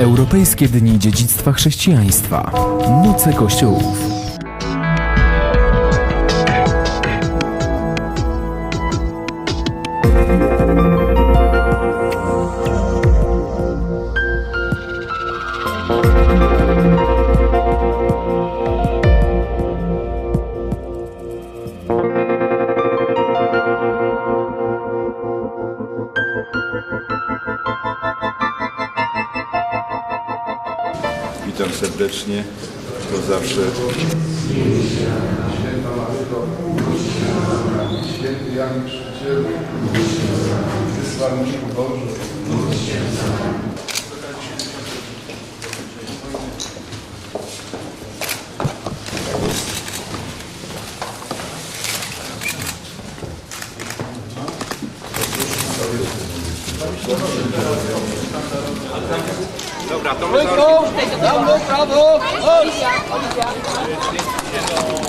Europejskie Dni Dziedzictwa Chrześcijaństwa. Noce Kościołów. Witam serdecznie. To zawsze Święty Jan Chrzcicielu, Dobra, to my Tylko, prawo, prawo, chodź!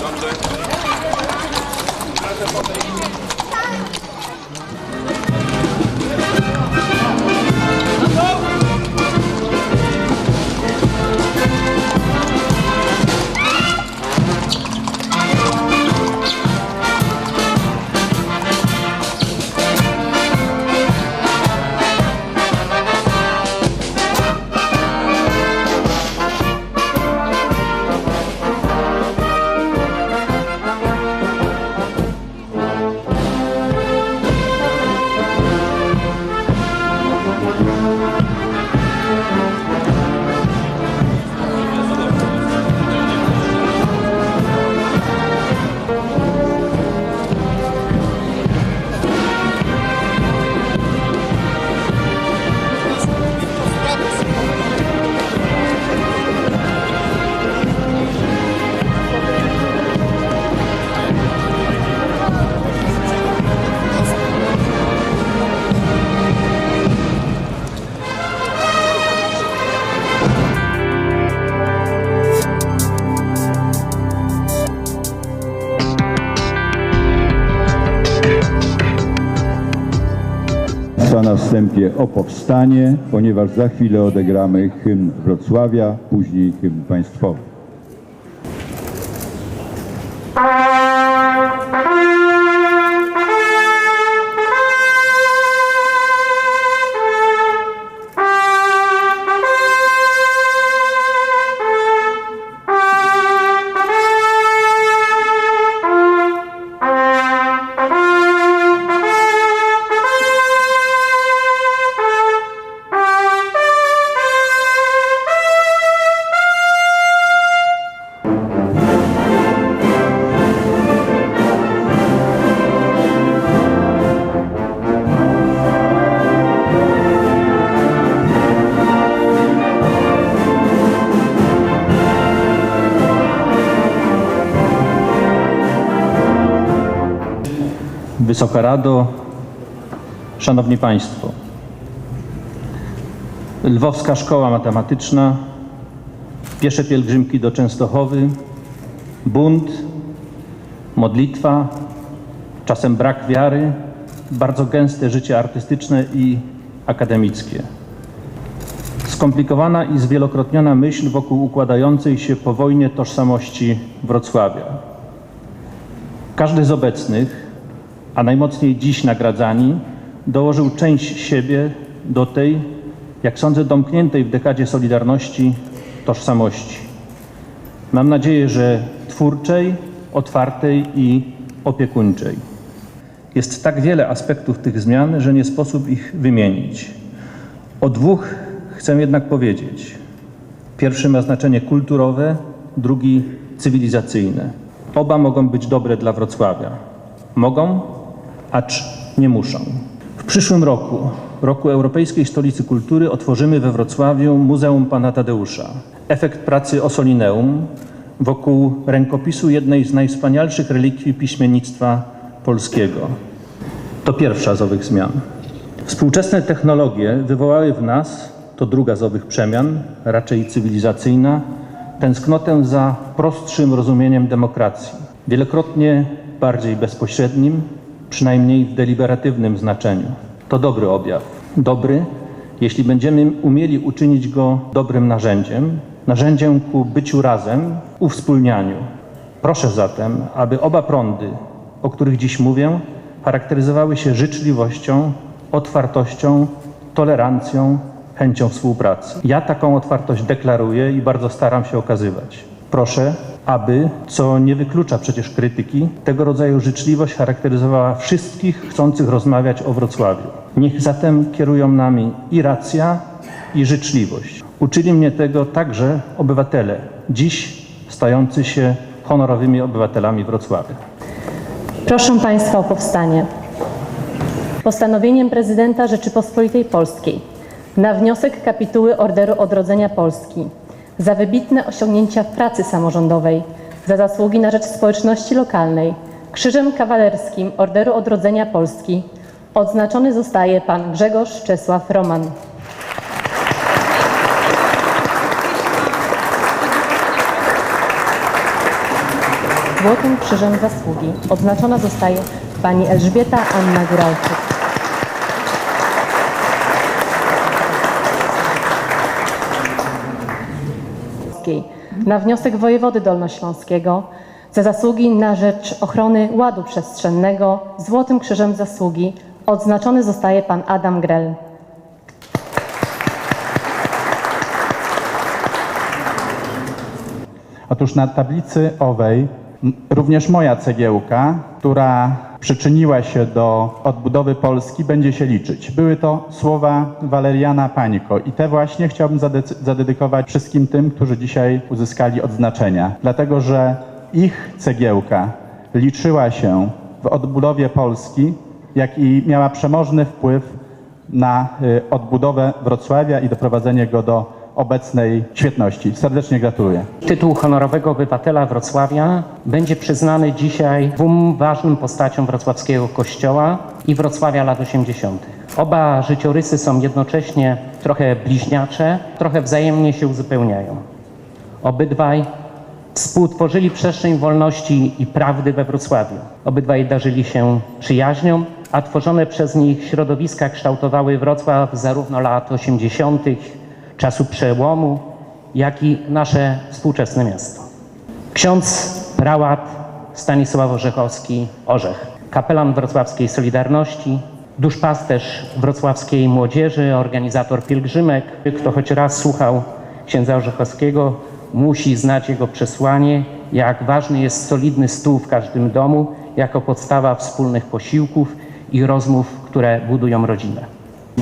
Dobrze. Państwa na wstępie o powstanie, ponieważ za chwilę odegramy hymn Wrocławia, później hymn państwowy. Wysoka Rado, Szanowni Państwo. Lwowska Szkoła Matematyczna, piesze pielgrzymki do Częstochowy, bunt, modlitwa, czasem brak wiary, bardzo gęste życie artystyczne i akademickie. Skomplikowana i zwielokrotniona myśl wokół układającej się po wojnie tożsamości Wrocławia. Każdy z obecnych, a najmocniej dziś nagradzani, dołożył część siebie do tej, jak sądzę, domkniętej w dekadzie Solidarności tożsamości. Mam nadzieję, że twórczej, otwartej i opiekuńczej. Jest tak wiele aspektów tych zmian, że nie sposób ich wymienić. O dwóch chcę jednak powiedzieć. Pierwszy ma znaczenie kulturowe, drugi cywilizacyjne. Oba mogą być dobre dla Wrocławia. Mogą, acz nie muszą. W przyszłym roku, roku Europejskiej Stolicy Kultury, otworzymy we Wrocławiu Muzeum Pana Tadeusza. Efekt pracy Osolineum wokół rękopisu jednej z najwspanialszych relikwii piśmiennictwa polskiego. To pierwsza z owych zmian. Współczesne technologie wywołały w nas, to druga z owych przemian, raczej cywilizacyjna, tęsknotę za prostszym rozumieniem demokracji. Wielokrotnie bardziej bezpośrednim, przynajmniej w deliberatywnym znaczeniu. To dobry objaw. Dobry, jeśli będziemy umieli uczynić go dobrym narzędziem, narzędziem ku byciu razem, uwspólnianiu. Proszę zatem, aby oba prądy, o których dziś mówię, charakteryzowały się życzliwością, otwartością, tolerancją, chęcią współpracy. Ja taką otwartość deklaruję i bardzo staram się okazywać. Proszę, aby, co nie wyklucza przecież krytyki, tego rodzaju życzliwość charakteryzowała wszystkich chcących rozmawiać o Wrocławiu. Niech zatem kierują nami i racja, i życzliwość. Uczyli mnie tego także obywatele, dziś stający się honorowymi obywatelami Wrocławia. Proszę Państwa o powstanie. Postanowieniem prezydenta Rzeczypospolitej Polskiej na wniosek kapituły Orderu Odrodzenia Polski za wybitne osiągnięcia w pracy samorządowej, za zasługi na rzecz społeczności lokalnej, Krzyżem Kawalerskim Orderu Odrodzenia Polski odznaczony zostaje Pan Grzegorz Czesław Roman. Złotym Krzyżem Zasługi odznaczona zostaje Pani Elżbieta Anna Góralczyk. Na wniosek wojewody dolnośląskiego za zasługi na rzecz ochrony ładu przestrzennego Złotym Krzyżem Zasługi odznaczony zostaje Pan Adam Grell. Otóż na tablicy owej również moja cegiełka, która przyczyniła się do odbudowy Polski, będzie się liczyć. Były to słowa Waleriana Pańko i te właśnie chciałbym zade- zadedykować wszystkim tym, którzy dzisiaj uzyskali odznaczenia, dlatego że ich cegiełka liczyła się w odbudowie Polski, jak i miała przemożny wpływ na y, odbudowę Wrocławia i doprowadzenie go do obecnej świetności. Serdecznie gratuluję. Tytuł honorowego obywatela Wrocławia będzie przyznany dzisiaj dwóm ważnym postaciom wrocławskiego kościoła i Wrocławia lat 80. Oba życiorysy są jednocześnie trochę bliźniacze, trochę wzajemnie się uzupełniają. Obydwaj współtworzyli przestrzeń wolności i prawdy we Wrocławiu. Obydwaj darzyli się przyjaźnią, a tworzone przez nich środowiska kształtowały Wrocław zarówno lat 80., czasu przełomu, jak i nasze współczesne miasto. Ksiądz prałat Stanisław Orzechowski Orzech, kapelan wrocławskiej Solidarności, duszpasterz wrocławskiej młodzieży, organizator pielgrzymek. Kto choć raz słuchał księdza Orzechowskiego, musi znać jego przesłanie, jak ważny jest solidny stół w każdym domu jako podstawa wspólnych posiłków i rozmów, które budują rodzinę.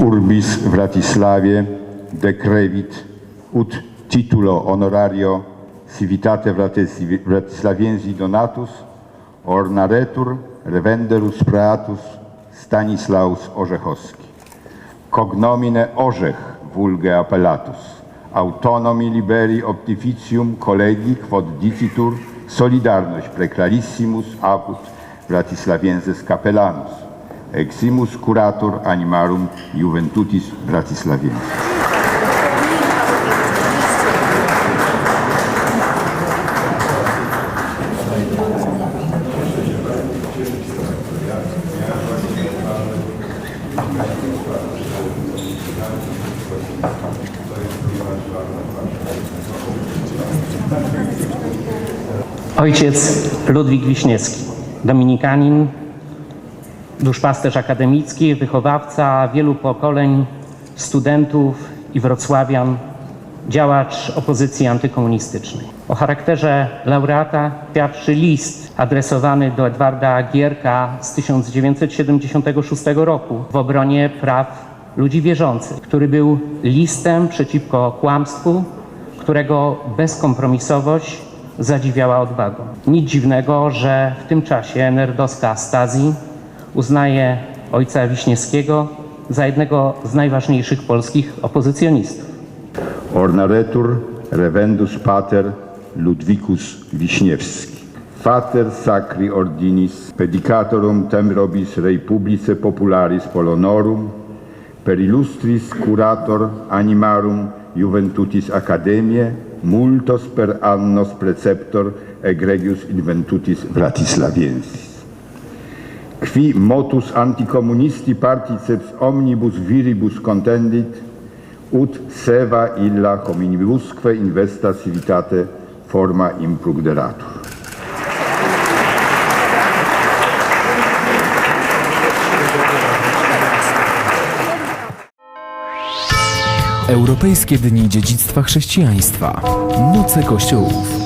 Urbis Vratislavie decrevit ut titulo honorario civitate Vratis- Vratislaviensi donatus ornaretur revenderus praetus Stanislaus Orzechowski. Cognomine Orzech vulge appellatus autonomi liberi optificium collegi quod dicitur solidarność preclarissimus apud Vratislavienses capellanus eximus curator animarum Juventutis Bratislaviensis. Ojciec Ludwik Wiśniewski, dominikanin, duszpasterz akademicki, wychowawca wielu pokoleń studentów i wrocławian, działacz opozycji antykomunistycznej. O charakterze laureata świadczy list adresowany do Edwarda Gierka z 1976 roku w obronie praw ludzi wierzących, który był listem przeciwko kłamstwu, którego bezkompromisowość zadziwiała odwagą. Nic dziwnego, że w tym czasie NRD-owska Stasi uznaje ojca Wiśniewskiego za jednego z najważniejszych polskich opozycjonistów. ornaretur revendus pater Ludvicus Wiśniewski. Pater sacri ordinis pedicatorum temrobis rei publice popularis polonorum per illustris curator animarum Juventutis Academiae multos per annos preceptor egregius inventutis Bratislaviensis qui motus anticommunisti particeps omnibus viribus contendit ut seva illa hominibusque investa civitate forma imprugderatur. Europejskie Dni Dziedzictwa Chrześcijaństwa. Noce Kościołów.